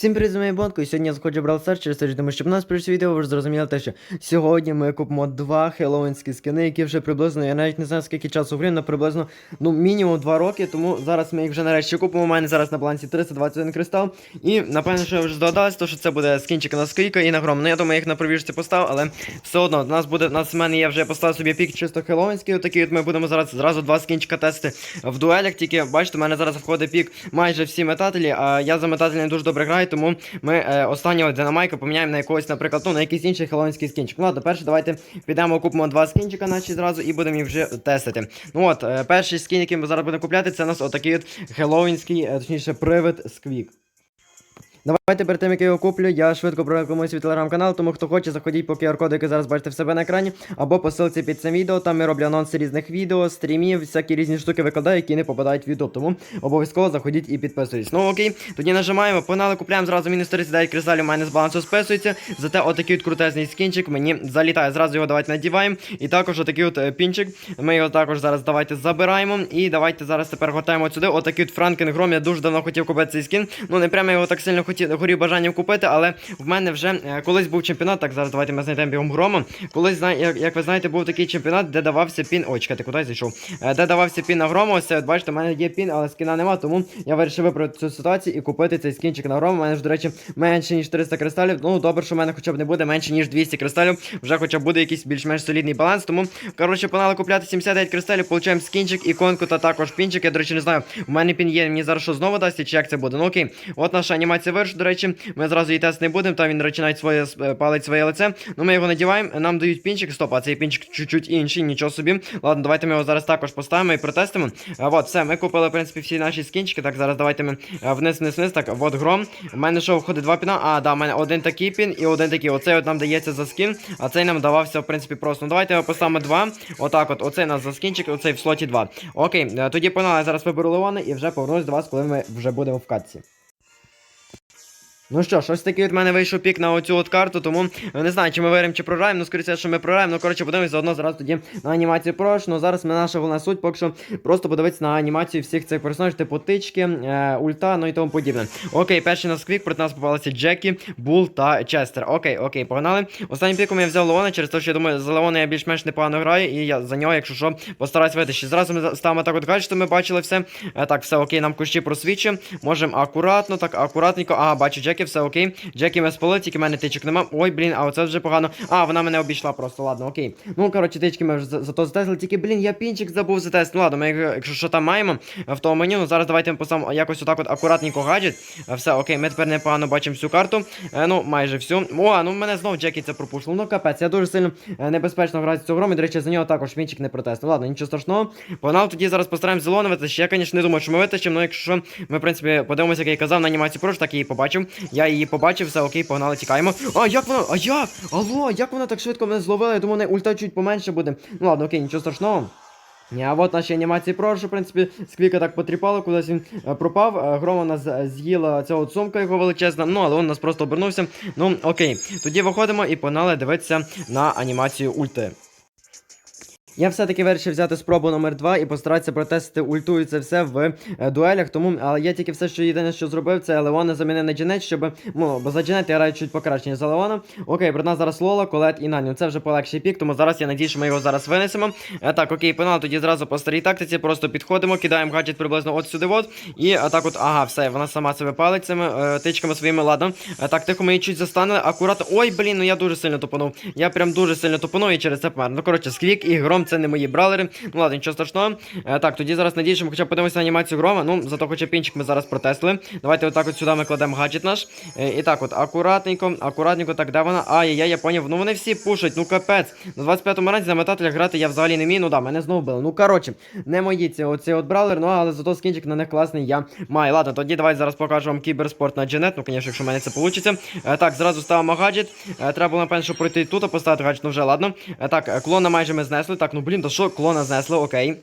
Всім привіт, з моєю Бонко, і сьогодні я заходжу Brawl Stars через те, тому що в нас перше відео ви вже зрозуміли те, що сьогодні ми купимо два хеллоуінські скини, які вже приблизно, я навіть не знаю скільки часу але приблизно, ну, мінімум 2 роки, тому зараз ми їх вже нарешті купимо. У мене зараз на балансі 321 кристал. І напевно, що ви вже здогадались, то що це буде скінчик на скільки і на гром. Ну я думаю, я їх на провіжці поставив, але все одно, у нас буде, у нас в мене є вже поставив собі пік чисто хеллоуінський, отакий от ми будемо зараз зразу два скінчика тестити в дуелях, тільки бачите, у мене зараз входить пік майже всі метателі, а я за метателі не дуже добре граю, тому ми е, останнього динамайка поміняємо на якогось, наприклад, ну, на якийсь інший хеллоуінський скінчик. Ну ладно, перше, давайте підемо купимо два скінчика наші зразу і будемо їх вже тестити. Ну от, е, перший скін, який ми зараз будемо купляти, це у нас отакий от хеллоуінський, е, точніше, привид сквік. Давайте перед тим, як я його куплю, я швидко прорекламую свій телеграм-канал, тому хто хоче, заходіть по QR-коду, який зараз бачите в себе на екрані, або по ссылці під цим відео. Там я роблю анонси різних відео, стрімів, всякі різні штуки викладаю, які не попадають в YouTube. Тому обов'язково заходіть і підписуйтесь. Ну окей, тоді нажимаємо, погнали, купляємо зразу мінус 39 кристалів, у мене з балансу списується. Зате отакий от крутезний скінчик мені залітає. Зразу його давайте надіваємо. І також отакий от е, пінчик. Ми його також зараз давайте забираємо. І давайте зараз тепер готаємо сюди. Отакий от Франкен Гром. Я дуже давно хотів купити цей скін. Ну не прямо його так сильно хотів, горів бажанням купити, але в мене вже е, колись був чемпіонат. Так, зараз давайте ми знайдемо бігом грома. Колись, як, ви знаєте, був такий чемпіонат, де давався пін. Ой, чекайте, куди зайшов? Е, Де давався пін на грома. Ось, от бачите, у мене є пін, але скіна нема, тому я вирішив виправити цю ситуацію і купити цей скінчик на грома. У мене ж, до речі, менше ніж 300 кристалів. Ну, добре, що в мене хоча б не буде менше ніж 200 кристалів. Вже хоча б буде якийсь більш-менш солідний баланс. Тому, коротше, погнали купляти 79 кристалів, получаємо скінчик, іконку та також пінчик. Я, до речі, не знаю. У мене пін є, мені зараз що знову дасть, чи як це буде. Ну окей. От наша анімація вирш, до речі, ми зразу її тест не будемо, там він починає своє е, палить своє лице. Ну ми його надіваємо, нам дають пінчик, стоп, а цей пінчик чуть-чуть інший, нічого собі. Ладно, давайте ми його зараз також поставимо і протестимо. А, от, все, ми купили, в принципі, всі наші скінчики. Так, зараз давайте ми е, вниз, вниз, вниз. Так, от гром. У мене що входить два піна. А, да, у мене один такий пін і один такий. Оцей от нам дається за скін, а цей нам давався, в принципі, просто. Ну давайте його поставимо два. Отак от, оцей нас за скінчик, оцей в слоті два. Окей, е, тоді погнали, зараз виберу Леони і вже повернусь до вас, коли ми вже будемо в катці. Ну що ж, ось такий від мене вийшов пік на оцю от карту, тому е, не знаю, чи ми виграємо, чи програємо. Ну, скоріше, що ми програємо. Ну, коротше, подивимось заодно зараз тоді на анімацію прош. Ну, зараз ми наша головна суть, поки що просто подивитися на анімацію всіх цих персонажів, типу тички, е, ульта, ну і тому подібне. Окей, перший нас квік, проти нас попалися Джекі, Бул та Честер. Окей, окей, погнали. Останнім піком я взяв Леона, через те, що я думаю, за Леона я більш-менш непогано граю, і я за нього, якщо що, постараюсь витащити. Зразу ми ставимо так от гаджети, ми бачили все. Е, так, все окей, нам кущі просвічуємо. Можемо акуратно, так, акуратненько. Ага, бачу Джекі, все окей. Джекі спали, тільки мене тичок нема. Ой, блін, а оце вже погано. А, вона мене обійшла просто, ладно, окей. Ну, коротше, тички ми вже за- зато затесли, тільки, блін, я пінчик забув затест. Ну ладно, ми якщо що там маємо е, в тому меню, ну зараз давайте поставимо якось отак от акуратненько гаджет. Е, Все, окей, ми тепер непогано бачимо всю карту. Е, ну, майже всю. О, ну мене знов Джекі це пропушило. Ну капець, я дуже сильно небезпечно грати цю гру. І, до речі, за нього також пінчик не протест. Ну ладно, нічого страшного. Погнали тоді зараз постараємось зелоно витащити. Я, звісно, не думаю, що ми витащимо, але якщо що, ми, в принципі, подивимося, як я казав на анімації прош, так і її побачив. Я її побачив, все окей, погнали, тікаємо. А як вона? А як? Алло, як вона так швидко мене зловила? Я думаю, не ульта чуть поменше буде. Ну ладно, окей, нічого страшного. Ні, а от наші анімації прошу, в принципі, сквіка так потріпало, кудись він е, пропав. Е, Грома нас е, з'їла ця от сумка його величезна, ну але він нас просто обернувся. Ну окей, тоді виходимо і погнали дивитися на анімацію ульти. Я все-таки вирішив взяти спробу номер 2 і постаратися протестити ульту і це все в е, дуелях. Тому але я тільки все, що єдине, що зробив, це Леона замінив на Дженет, щоб. Ну, бо за Дженет я граю чуть покраще, ніж за Леона. Окей, нас зараз Лола, Колет і Наню. Це вже полегший пік, тому зараз я надію, що ми його зараз винесемо. Е, так, окей, пенал, тоді зразу по старій тактиці, просто підходимо, кидаємо гаджет приблизно от сюди. от. І так от, ага, все, вона сама себе палить цими е, тичками своїми, ладно. Так, тихо, ми її чуть застанили, акуратно. Ой, блін, ну я дуже сильно топанув. Я прям дуже сильно топанув і через це помер. Ну, коротше, сквік і гром це не мої бралери. Ну ладно, нічого страшного. Е, так, тоді зараз надію, що ми хоча б подивимося на анімацію грома. Ну, зато хоча пінчик ми зараз протестили. Давайте отак от сюди ми кладемо гаджет наш. Е, і так от, акуратненько, акуратненько, так, де вона? Ай-яй, я поняв. Ну вони всі пушать, ну капець. На 25-му ранці на метателях грати я взагалі не вмію. Ну да, мене знову били. Ну коротше, не мої ці оці от бралер, ну але зато скінчик на них класний я маю. Ладно, тоді давайте зараз покажу вам кіберспорт на Дженет. Ну, звісно, якщо в мене це вийде. Так, зразу ставимо гаджет. Е, треба було, напевно, пройти тут, а поставити гаджет, ну вже ладно. Так, клона майже ми знесли. Так, ну блін, то що, клона знесли, окей.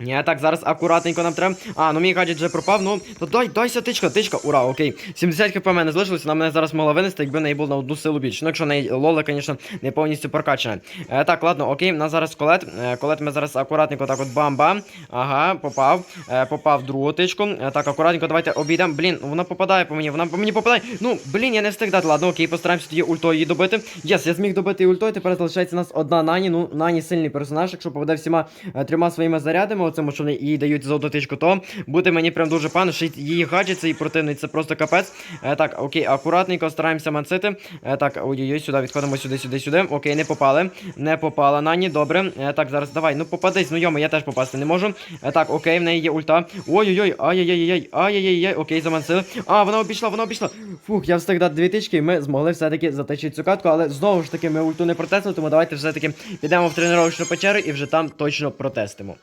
Ні, так, зараз акуратненько нам треба. А, ну мій гаджет вже пропав. Ну, то дай, дайся тичка, тичка, ура, окей. 70 хп в мене залишилося, вона мене зараз могла винести, якби в неї було на одну силу більше. Ну, якщо в неї лола, звісно, не повністю прокачана. Е, так, ладно, окей, у нас зараз колет. Е, колет ми зараз акуратненько так от бам-бам. Ага, попав. Е, попав в другу тичку. Е, так, акуратненько, давайте обійдемо. Блін, вона попадає по мені, вона по мені попадає. Ну, блін, я не встиг дати. Ладно, окей, постараємося тоді ультою її добити. Єс, я зміг добити її ультою, тепер залишається у нас одна Нані. Ну, Нані сильний персонаж, якщо попаде всіма е, трьома своїми зарядами, оцим, що вони їй дають одну тичку, то буде мені прям дуже пан, що її гаджет, цей противний, це просто капець. Е, так, окей, акуратненько стараємося мансити. Е, так, ой-ой-ой, сюди відходимо, сюди, сюди, сюди. Окей, не попали. Не попала Нані, добре. Е, так, зараз давай, ну попадись, ну йомо, я теж попасти не можу. Е, так, окей, в неї є ульта. Ой-ой-ой, ай-яй-яй-яй, ай-яй-яй-яй, окей, замансили. А, вона обійшла, вона обійшла. Фух, я встиг дати дві тички, і ми змогли все-таки затащити цю катку, але знову ж таки ми ульту не протестили, тому давайте все-таки підемо в тренувальну печеру і вже там точно протестимо.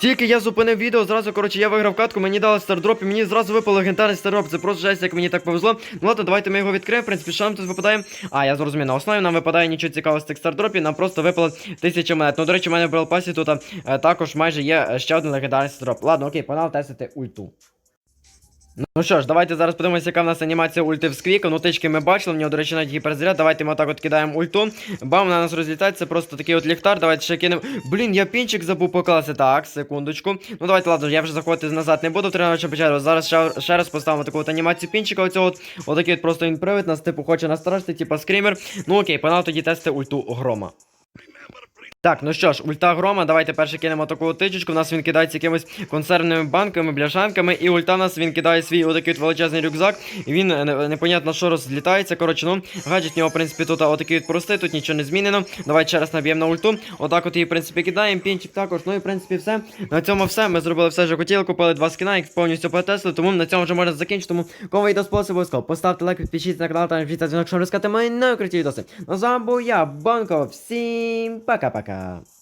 Тільки я зупинив відео, зразу, коротше, я виграв катку, мені дали стардроп, і мені зразу випав легендарний стардроп. Це просто жесть, як мені так повезло. Ну ладно, давайте ми його відкриємо. В принципі, що нам тут випадає? А, я зрозумів, на основі нам випадає нічого цікавого з цих стардропів, нам просто випало тисяча монет. Ну, до речі, у мене в брелпасі тут а, також майже є е, ще один легендарний стардроп. Ладно, окей, погнали тестити ульту. Ну що ж, давайте зараз подивимося, яка в нас анімація ульти в сквіка. Ну, тички ми бачили, в нього, до речі, навіть гіперзаряд. Давайте ми отак от кидаємо ульту. Бам, вона нас розлітається, просто такий от ліхтар. Давайте ще кинемо. Блін, я пінчик забув покласти. Так, секундочку. Ну давайте, ладно, я вже заходити назад не буду в тренувача печеру. Зараз ще, ще раз поставимо таку от анімацію пінчика. Оцього от, отакий от просто він привид, нас типу хоче настрашити, типа скрімер. Ну окей, погнали тоді тести ульту грома. Так, ну що ж, ульта грома, давайте перше кинемо таку тичечку. У нас він кидається якимись консервними банками, бляшанками, і ульта нас він кидає свій отакий от величезний рюкзак. І він е, непонятно що розлітається. Коротше, ну, гаджет нього, в принципі, тут отакий от простий, тут нічого не змінено. Давайте ще раз наб'ємо на ульту. Отак от її, в принципі, кидаємо, пінчик також. Ну і в принципі все. На цьому все. Ми зробили все, що хотіли, купили два скіна, їх повністю потестили, тому на цьому вже можна закінчити. Тому кому відео сподобався, обов'язково поставте лайк, підпишіться на канал та дзвінок, щоб розказати мої найкруті відоси. Ну з був я, Банко. Всім пока-пока. like a